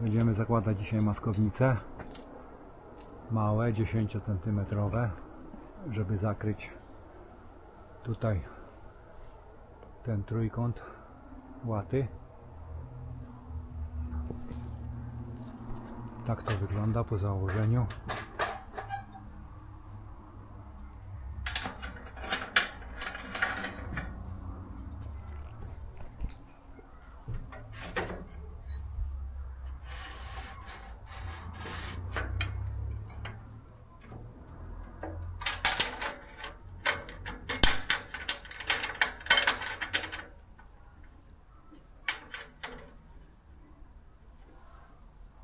Będziemy zakładać dzisiaj maskownice. Małe, 10 cm, żeby zakryć tutaj ten trójkąt łaty. Tak to wygląda po założeniu.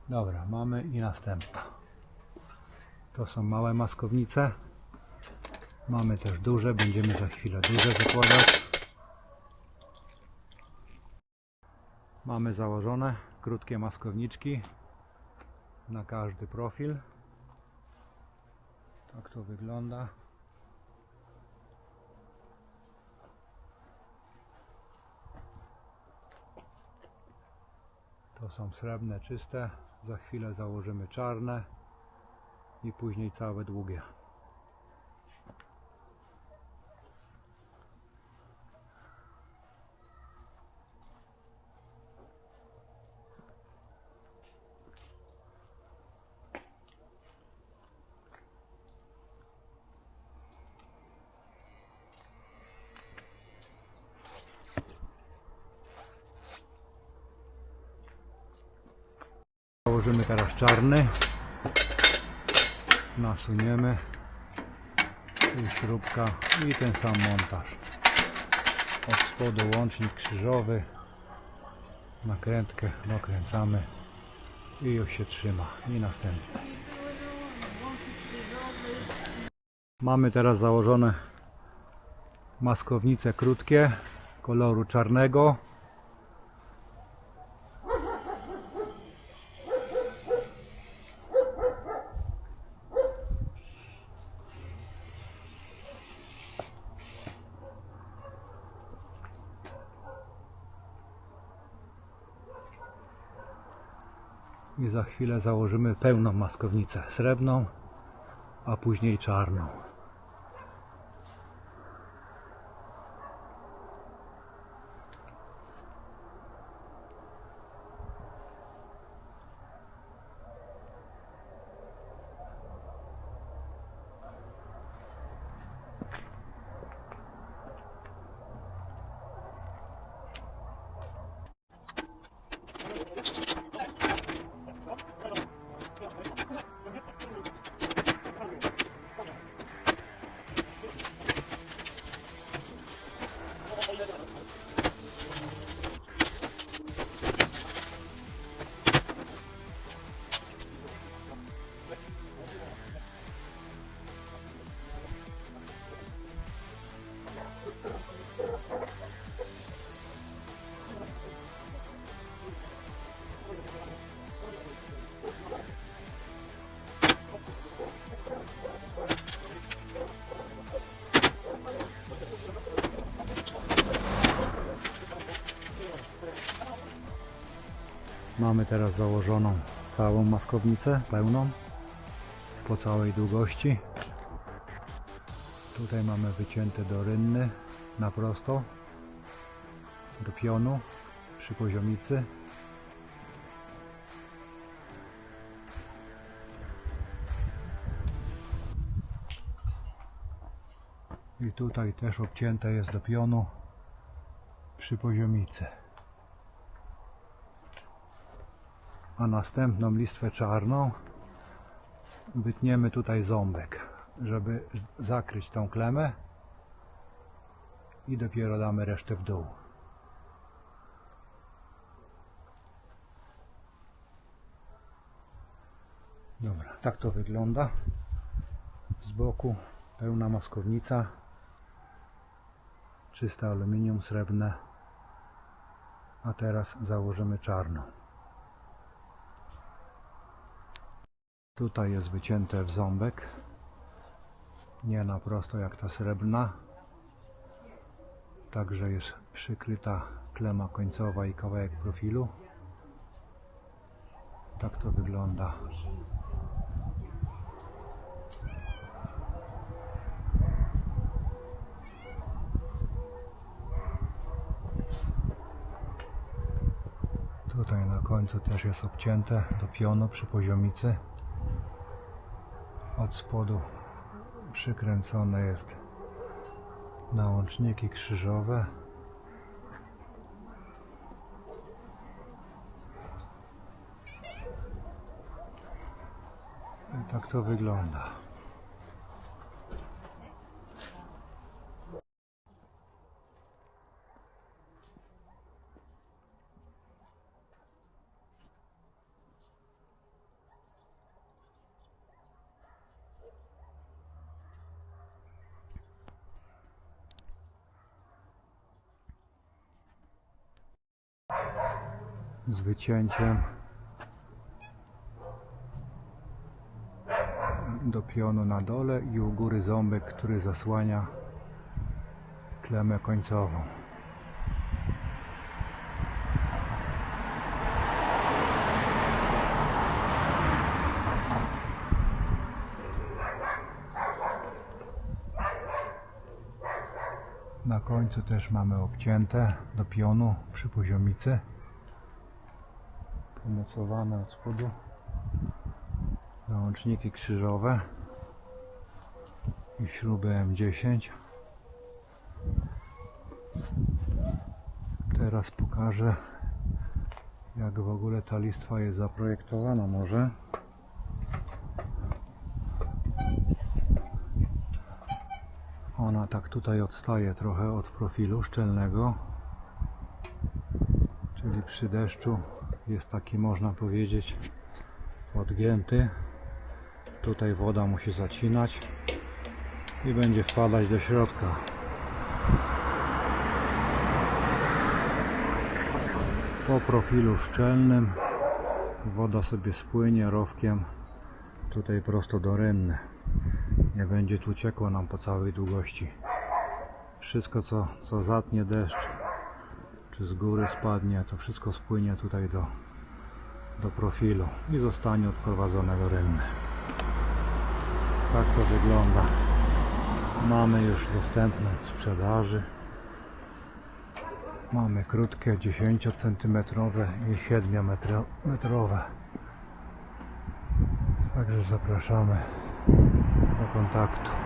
Dobra, mamy i następna. To są małe maskownice. Mamy też duże, będziemy za chwilę duże zakładać. Mamy założone krótkie maskowniczki na każdy profil. Tak to wygląda. To są srebrne, czyste. Za chwilę założymy czarne i później całe długie. Założymy teraz czarny. Nasuniemy. I śrubka i ten sam montaż. Od spodu łącznik krzyżowy. Nakrętkę dokręcamy i już się trzyma. I następny. Mamy teraz założone maskownice krótkie koloru czarnego. I za chwilę założymy pełną maskownicę srebrną, a później czarną. Mamy teraz założoną całą maskownicę pełną po całej długości. Tutaj mamy wycięte do rynny na prosto do pionu przy poziomicy. I tutaj też obcięte jest do pionu przy poziomicy. A następną listwę czarną wytniemy tutaj ząbek, żeby zakryć tą klemę i dopiero damy resztę w dół. Dobra, tak to wygląda. Z boku pełna maskownica, czyste aluminium srebrne, a teraz założymy czarną. Tutaj jest wycięte w ząbek. Nie na prosto jak ta srebrna. Także jest przykryta klema końcowa i kawałek profilu. Tak to wygląda. Tutaj na końcu też jest obcięte do pionu przy poziomicy. Od spodu przykręcone jest na łączniki krzyżowe. I tak to wygląda. Z wycięciem do pionu na dole i u góry ząbek, który zasłania klemę końcową. Na końcu też mamy obcięte do pionu przy poziomicy pomocowane od spodu. Załączniki krzyżowe i śruby M10. Teraz pokażę jak w ogóle ta listwa jest zaprojektowana. Może ona tak tutaj odstaje trochę od profilu szczelnego czyli przy deszczu jest taki można powiedzieć odgięty. Tutaj woda musi zacinać i będzie wpadać do środka. Po profilu szczelnym woda sobie spłynie rowkiem tutaj prosto do rynny nie będzie tu ciekło nam po całej długości. Wszystko co, co zatnie deszcz czy z góry spadnie, to wszystko spłynie tutaj do, do profilu i zostanie odprowadzone do rynny. Tak to wygląda. Mamy już dostępne w sprzedaży. Mamy krótkie 10 cm i 7 metrowe. Także zapraszamy do kontaktu.